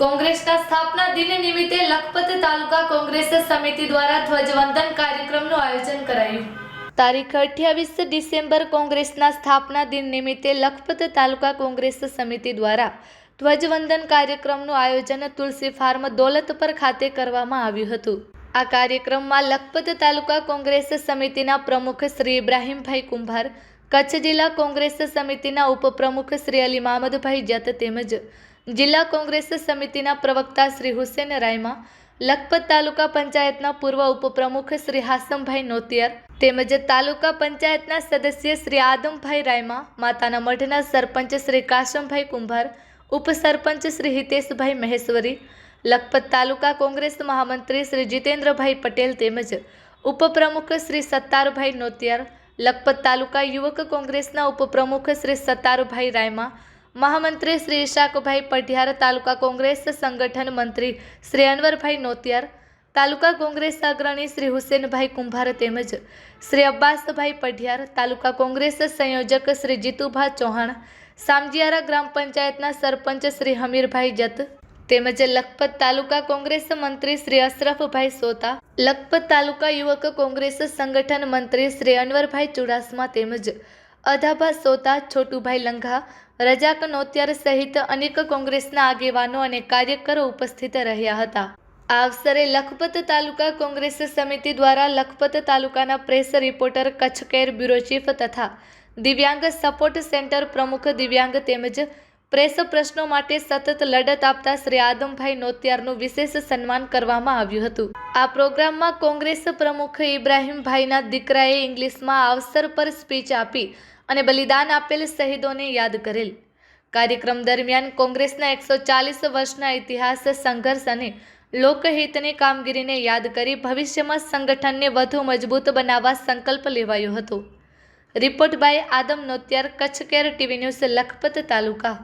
સ્થાપના દિન નિમિત્તે લખપત તાલુકા કોંગ્રેસ સમિતિ દ્વારા ધ્વજવંદન કાર્યક્રમનું આયોજન કરાયું. તારીખ અઠ્યાવીસ ડિસેમ્બર કોંગ્રેસના સ્થાપના દિન નિમિત્તે લખપત તાલુકા કોંગ્રેસ સમિતિ દ્વારા ધ્વજવંદન કાર્યક્રમનું આયોજન તુલસી ફાર્મ દોલતપર ખાતે કરવામાં આવ્યું હતું. આ કાર્યક્રમમાં લખપત તાલુકા કોંગ્રેસ સમિતિના પ્રમુખ શ્રી ઇબ્રાહીમભાઈ કુંભાર, કચ્છ જિલ્લા કોંગ્રેસ સમિતિના ઉપપ્રમુખ શ્રી અલી મામદભાઈ જત તેમજ જિલ્લા કોંગ્રેસ સમિતિના પ્રવક્તા શ્રી હુસેન રાયમા લખપત તાલુકા પંચાયતના પૂર્વ ઉપપ્રમુખ શ્રી હાસમભાઈ નોતિયાર તેમજ તાલુકા પંચાયતના સદસ્ય શ્રી આદમભાઈ રાયમા, માતાના મઢના સરપંચ શ્રી કાશમભાઈ કુંભાર, ઉપસરપંચ શ્રી હિતેશભાઈ મહેશ્વરી, લખપત તાલુકા કોંગ્રેસ મહામંત્રી શ્રી જીતેન્દ્રભાઈ પટેલ તેમજ ઉપપ્રમુખ શ્રી સત્તારભાઈ નોતિયાર, લખપત તાલુકા યુવક કોંગ્રેસના ઉપપ્રમુખ શ્રી સત્તારભાઈ રાયમા મહામંત્રી શ્રી ઇશાકભાઈ પઢિયાર, તાલુકા કોંગ્રેસ સંગઠન મંત્રી શ્રી અનવરભાઈ નોતિયાર, તાલુકા કોંગ્રેસ અગ્રણી શ્રી હુસેનભાઈ કુંભાર તેમજ શ્રી અબ્બાસભાઈ પઢિયાર, તાલુકા કોંગ્રેસ સંયોજક શ્રી જીતુભા ચૌહાણ, સામજીયારા ગ્રામ પંચાયતના સરપંચ શ્રી હમીરભાઈ જત તેમજ લખપત તાલુકા કોંગ્રેસ મંત્રી શ્રી અશરફભાઈ સોતા, લખપત તાલુકા યુવક કોંગ્રેસ સંગઠન મંત્રી શ્રી અનવરભાઈ ચુડાસમા તેમજ અધાભા સોતા, છોટુભાઈ લંઘા, રજાક નોતિયાર સહિત અનેક કોંગ્રેસના આગેવાનો અને કાર્યકરો ઉપસ્થિત રહ્યા હતા. આ અવસરે લખપત તાલુકા કોંગ્રેસ સમિતિ દ્વારા લખપત તાલુકાના press reporter Kutch care bureau chief તથા દિવ્યાંગ સપોર્ટ સેન્ટર પ્રમુખ દિવ્યાંગ તેમજ પ્રેસ પ્રશ્નો માટે સતત લડત આપતા શ્રી આદમભાઈ નોતિયારનું વિશેષ સન્માન કરવામાં આવ્યું હતું. આ પ્રોગ્રામમાં કોંગ્રેસ પ્રમુખ ઇબ્રાહીમભાઈના દીકરાએ ઇંગ્લિશમાં અવસર પર સ્પીચ આપી અને બલિદાન આપેલ શહીદોને યાદ કરેલ. કાર્યક્રમ દરમિયાન કોંગ્રેસના એકસો ચાલીસ વર્ષના ઇતિહાસ સંઘર્ષ અને લોકહિતની કામગીરીને યાદ કરી ભવિષ્યમાં સંગઠનને વધુ મજબૂત બનાવવા સંકલ્પ લેવાયો હતો. Report by Adam Notyar, Kutch care TV news, Lakhpat taluka.